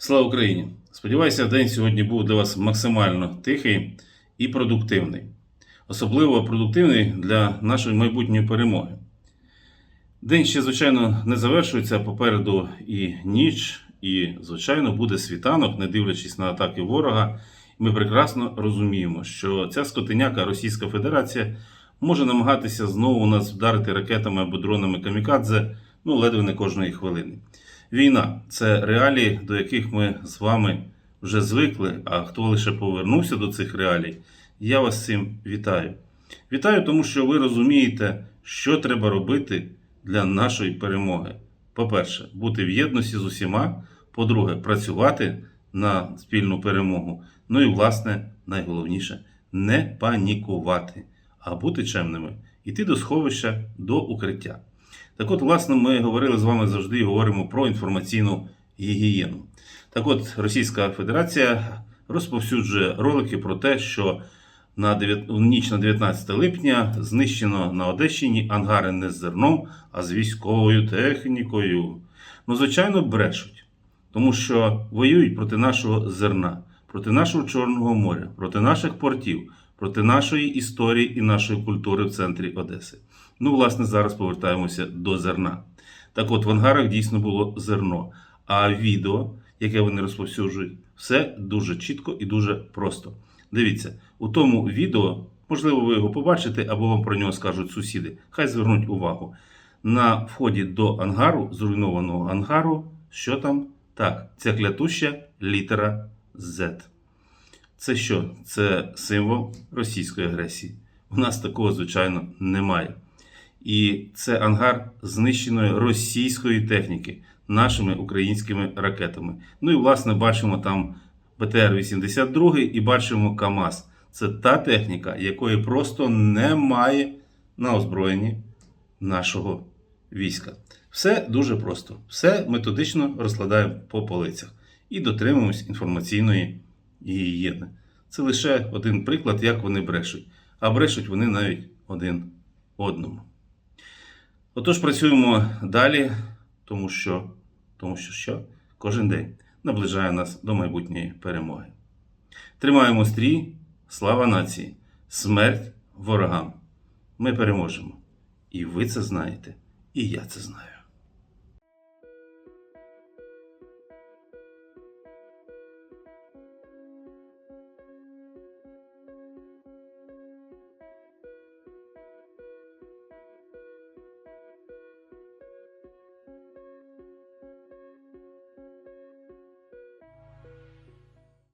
Слава Україні! Сподіваюся, день сьогодні був для вас максимально тихий і продуктивний. Особливо продуктивний для нашої майбутньої перемоги. День ще, звичайно, не завершується попереду і ніч, і, звичайно, буде світанок, не дивлячись на атаки ворога. Ми прекрасно розуміємо, що ця скотиняка Російська Федерація може намагатися знову нас вдарити ракетами або дронами камікадзе, ну ледве не кожної хвилини. Війна це реалії, до яких ми з вами вже звикли. А хто лише повернувся до цих реалій, я вас цим вітаю. Вітаю, тому що ви розумієте, що треба робити для нашої перемоги. По-перше, бути в єдності з усіма. По-друге, працювати на спільну перемогу. Ну і, власне, найголовніше не панікувати, а бути чемними, йти до сховища, до укриття. Так от, власне, ми говорили з вами завжди і говоримо про інформаційну гігієну. Так от, Російська Федерація розповсюджує ролики про те, що на 9, ніч на 19 липня знищено на Одещині ангари не з зерном, а з військовою технікою. Ну, звичайно, брешуть, тому що воюють проти нашого зерна, проти нашого Чорного моря, проти наших портів, проти нашої історії і нашої культури в центрі Одеси. Ну, власне, зараз повертаємося до зерна. Так от, в ангарах дійсно було зерно. А відео, яке вони розповсюджують, все дуже чітко і дуже просто. Дивіться, у тому відео, можливо, ви його побачите, або вам про нього скажуть сусіди. Хай звернуть увагу. На вході до ангару, зруйнованого ангару, що там? Так, ця клятуща літера Z. Це що? Це символ російської агресії. У нас такого, звичайно, немає. І це ангар знищеної російської техніки нашими українськими ракетами. Ну і власне бачимо там БТР-82 і бачимо КАМАЗ. Це та техніка, якої просто немає на озброєнні нашого війська. Все дуже просто. Все методично розкладаємо по полицях і дотримуємось інформаційної гігієни. Це лише один приклад, як вони брешуть. А брешуть вони навіть один одному. Отож, працюємо далі, тому що, тому що що? Кожен день наближає нас до майбутньої перемоги. Тримаємо стрій, слава нації, смерть ворогам. Ми переможемо. І ви це знаєте, і я це знаю.